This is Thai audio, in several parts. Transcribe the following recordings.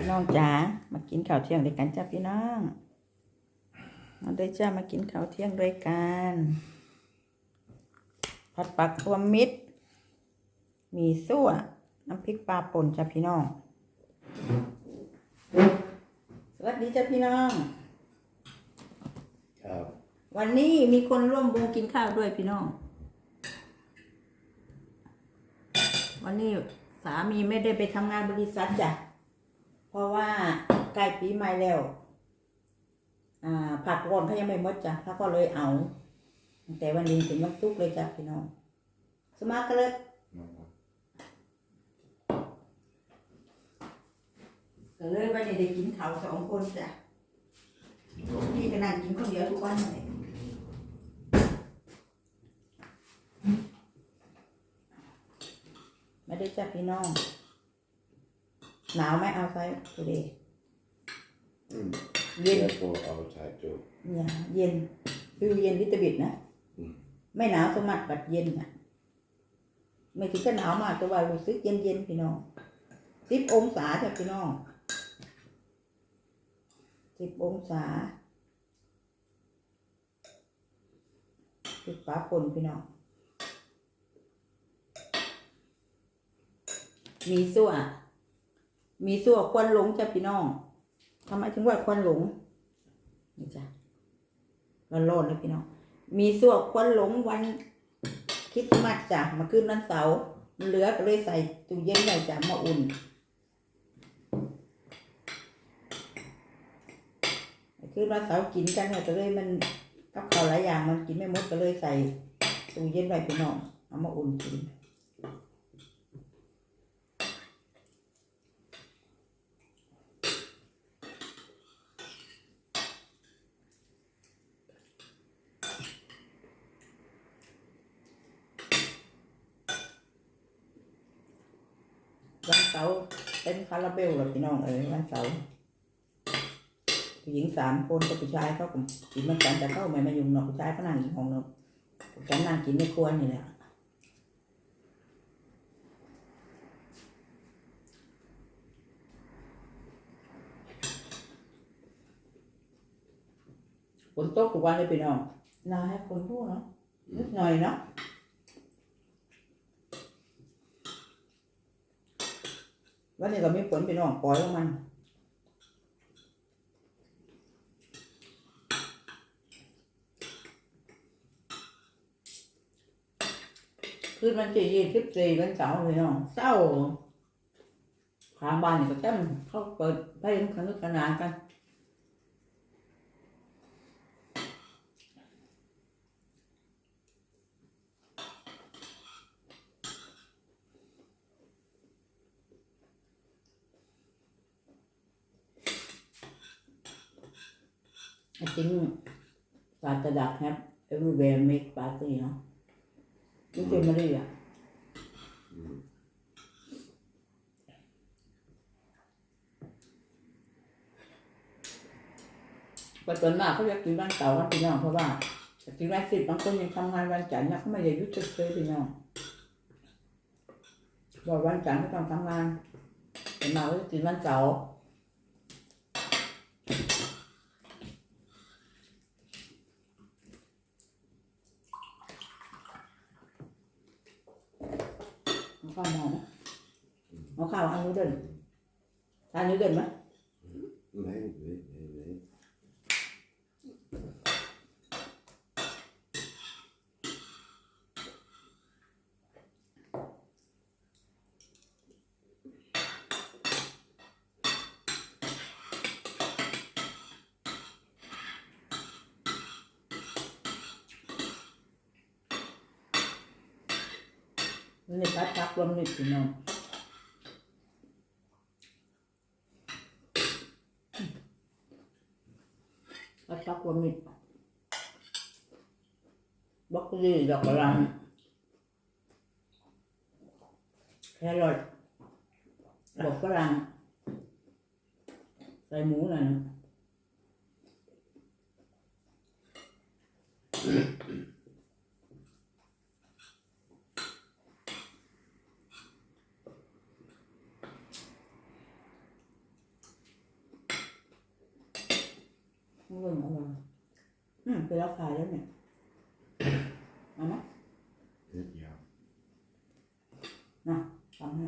พี่น้องจ๋ามากินข้าวเที่ยงด้วยกันจ้าพี่น้องมาด้วยจ้ามากินข้าวเที่ยงด้วยกันผัดปักรวมมิตร มีซั่วน้ำพริกปลาป่นจ้าพี่น้อง สวัสดีจ้าพี่น้อง ครับ วันนี้มีคนร่วมวงกินข้าวด้วยพี่น้อง วันนี้สามีไม่ได้ไปทำงานบริษัทจ้ะ เพราะว่าใกล้ปีใหม่แล้วอ่าผัดรวมเขายังไม่หมดจ้ะเขาก็เลยเอา แต่วันนี้ถึงวันศุกร์เลยจ้ะพี่น้องสมาร์ทเลยก็เลยวันนี้ได้กินข้าสองคนจ้ะพี่ก็นั่งกินคนเดียวทุกวันเลยไม่ได้จับพี่น้อง หนาวไหมเอาไซตัวเดย์ Mm. เย็น Careful outside too. เนี่ยเย็นฟิวเย็นลิตรบิดนะอืมไม่หนาวสมัดบัดเย็นอะ ไม่ถึงจะหนาวมากแต่ว่ารู้สึกเย็นเย็นๆพี่น้องสิบองศาจ้ะพี่น้องสิบองศาสิบฟ้าปนพี่น้อง มีสั่ว มีสั่วควันหลงจ้ะพี่น้องทำไมถึงว่าควันหลงนี่จ้ะร้อนๆเลยพี่น้อง มีสั่วควันหลงวันคริดมัดจ้ะมาขึ้นวันเสาร์เหลือก็เลยใส่ตู้เย็นไว้จ้ะมาอุ่นคือวันเสาร์กินกันเนี่ยก็เลยมันกับข้าวหลายอย่างมันกินไม่หมดก็เลยใส่ตู้เย็นไว้พี่น้องเอามาอุ่นกิน วันเสาร์เป็น คาราเบลหรอพี่น้องเอ้ยวันเสาร์ผู้หญิงสามคนกับผู้ชายเขาก็กินมือนกันแต่เขาไม่มายุ่งเนาะผู้ชายเขานั่งกินของเนาะผู้ชายนั่งกินในครัวนี่แหละฝนตกทุกวันเลยพี่น้องนาให้คนพูดเนาะนิดหน่อยเนาะ วันนี้ก็มีผลพี่น้องปล่อยของมันคือมันจะยี่สิบสี่วันเสาร์พี่น้องเศร้าข้างบ้านนี่ก็เต็มเขาเปิดเพลงสนุกสนานกัน ไอ้จริงศาสตร์ดักแฮป everywhere make party เนาะนี่เป็นมาเลยอะ Mm. ปัจจุบันเขาจะกินวันเสาร์วันพี่น้องเพราะว่าจะกินวันสิบบางคนยังทำงานวันจันทร์นะเขาไม่ได้หยุดเฉยๆพี่น้องบอกวันจันทร์เขาต้องทำงานแต่มาก็จะกินวันเสาร์ ข้าวมานะเอาข้าวอันนู้นเดินทานนู้นเดินไหม นี่ปัดพักรวมนิดพี่น้องปัดพักรวมนิดบล็อกโคลีดอกกระหลำแครอทดอกฝรั่งใส่หมูหน่อยนะ เรื่องอะไรอืมไป รับขายแล้วเนี่ยเอาไหม Good, yeah. ทำให้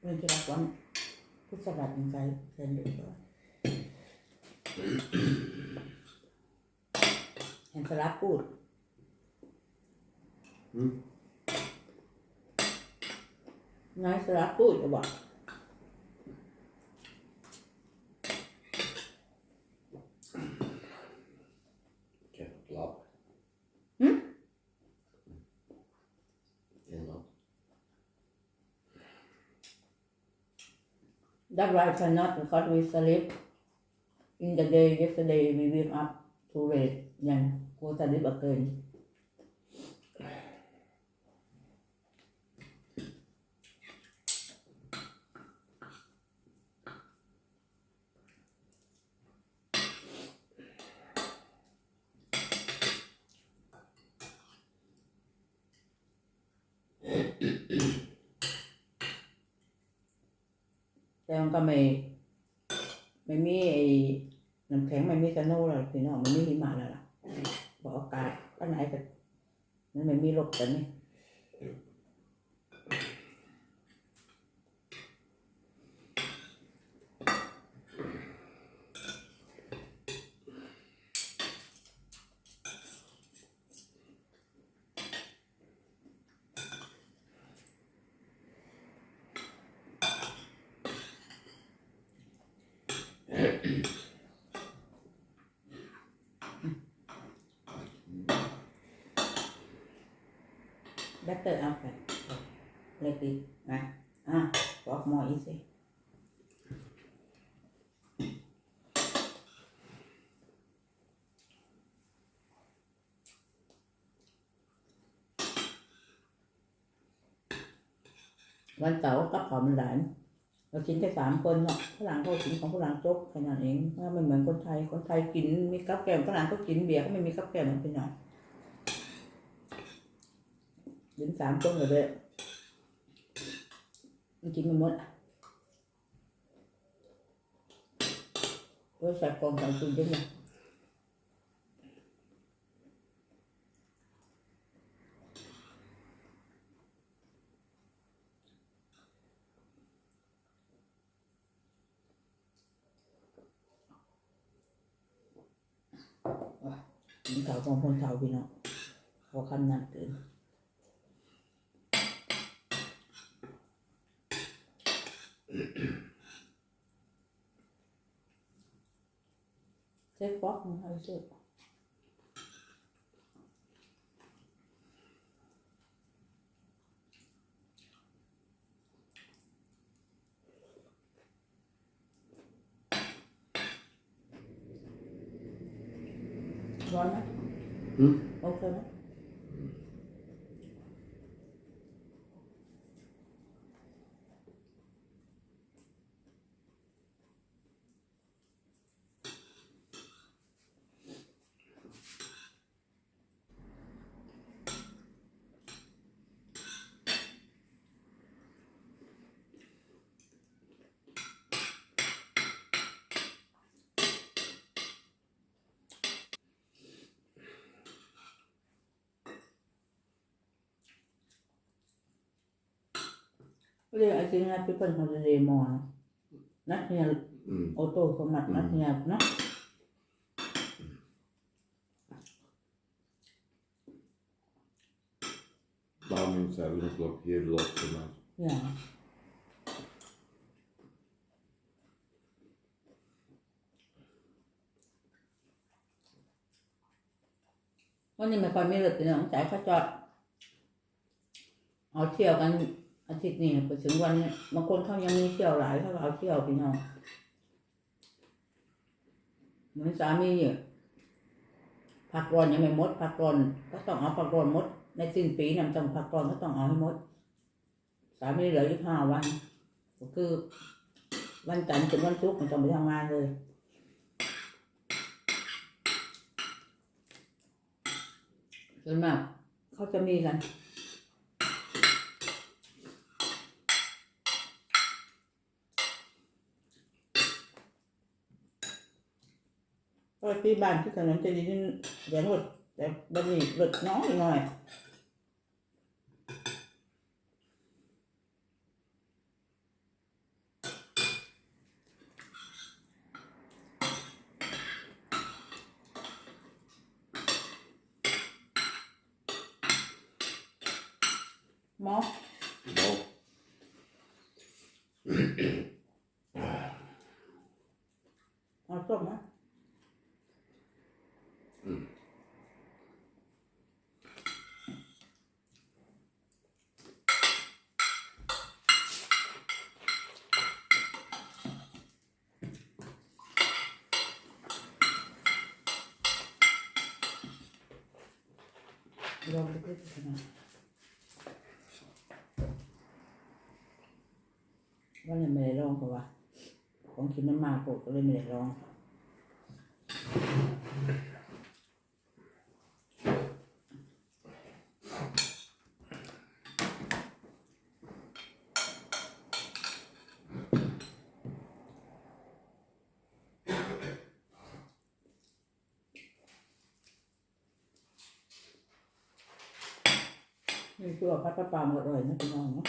เป็นจะรับวัน พุทธศักราชยังไงเซนเดือดร้อนเห็นสลับพูด Hmm? นายสลับพูดจะบอก That right cannot because we sleep in the day yesterday we wake up too late Yeah, we sleep again. แต่มันก็ไม่ ไม่มีไอ้น้ำแข็งไม่มีสโนว์แล้วพี่น้องมันไม่มีหิมะแล้วล่ะบอกอากาศก็ไหนกันมันไม่มีลมกันนี่ better outfit like it นะอะ walk more easy วันเสาร์กับขอมันหลานเรากินแค่สามคนเนาะฝรั่งเขากินของฝรั่งจบแค่นั้นเองว่ามันเหมือนคนไทย คนไทยกินมีกับแกล้มฝรั่งก็กินเบียร์ก็ไม่มีกับแกมมันเป็นไง กินสามคนเลยมันกินไม่หมดโอ้ยใส่กล่องใส่ตุนเยอะเลยกินข้าวของคนเฒ่าพี่น้องเขาคำนั้นเกิน Take walk and how is it? Ngon ไหม Hmm? โอเคไหม Yeah, I think that people holiday more. Not here, Mm. auto so much, not here, no? That means seven o'clock here, lots of night. Yeah. Có nhưng mà coi mấy lượt thì nó cũng chạy phát cho เอาเที่ยวกัน อาทิตย์นี้ไปถึงวันนี้บางคนเขายังมีเที่ยวหลายเขาเอาเที่ยวพี่น้องเหมือนสามีเนี่ยพักร้อนยังไม่หมดพักร้อนก็ต้องเอาพักร้อนหมด ในสิ้นปีนั้นต้องพักร้อนก็ต้องเอาให้หมด สามีเหลือยี่ห้าวัน ก็คือ วันจันทร์ถึงวันศุกร์มันต้องไปทำงานเลยส่วนมากเขาจะมีกัน ก็ที่บ้านที่ถนนจะดีขึ้นเดี๋ยวรถแต่บันนี้รถน้อยหน่อยหมอ No. เอาส้มนะ ลองดูดิขนาดว่าเลยไม่ได้ลองเพราะว่า ของกิน นี่คือว่าพัดปลาปลาหมดเลยนะพี่น้องเนาะ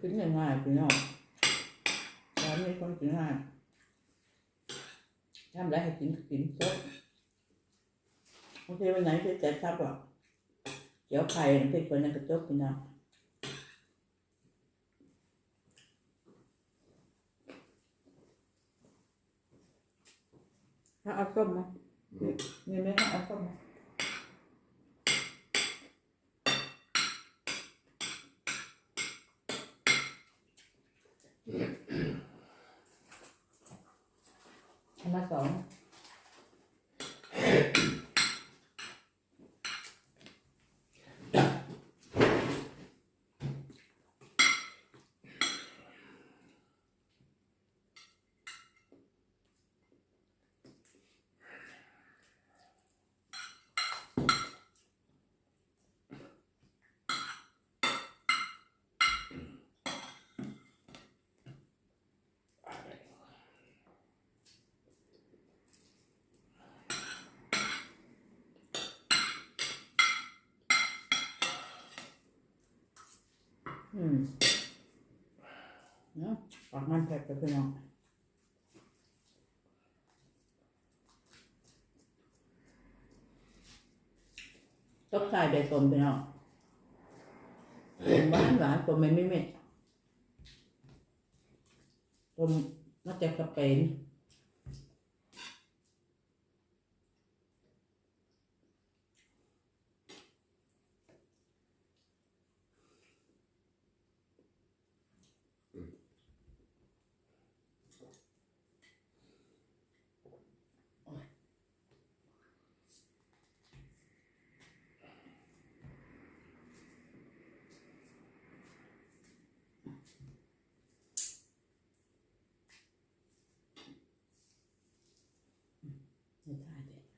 กินง่ายๆพี่น้องร้านนี้คนกินง่ายทำอะไรให้กินก็กินสดบางทีวันไหนที่จะทับอะเจียวไข่พริกคนนั้นก็จบพี่น้องถ้าเอาส้มไหมมีไหมถ้าเอาส้มไหมอั นละ อืมเนาะปากมันแผลไปพี่น้องตบใส่ใบสมพี่น้องต้มหวานหวานต้มไม่ไม่เม็ดต้มมาจากสเปน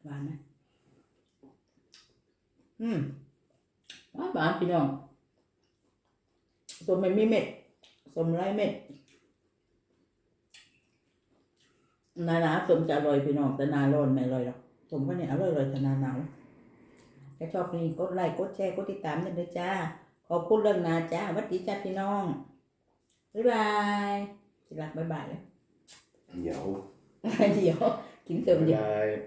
หวานไหมอืมหวานหวานพี่น้องต้มไม่มีเม็ดสมไรเม็ดหนาหนาวสมจะอร่อยพี่น้องแต่หนาร้อนไม่อร่อยหรอกสมก็เนี่ยอร่อยเลยแต่หนาหนาวถ้าชอบนี่กดไลค์กดแชร์กดติดตามกันด้วยจ้าขอบคุณเรื่องนาจ้าหวัดดีจ้าพี่น้องบ๊ายบายจิรักบ๊ายบายเลย Ja. เดี๋ยวกินเติมเดียว chín cơm rồi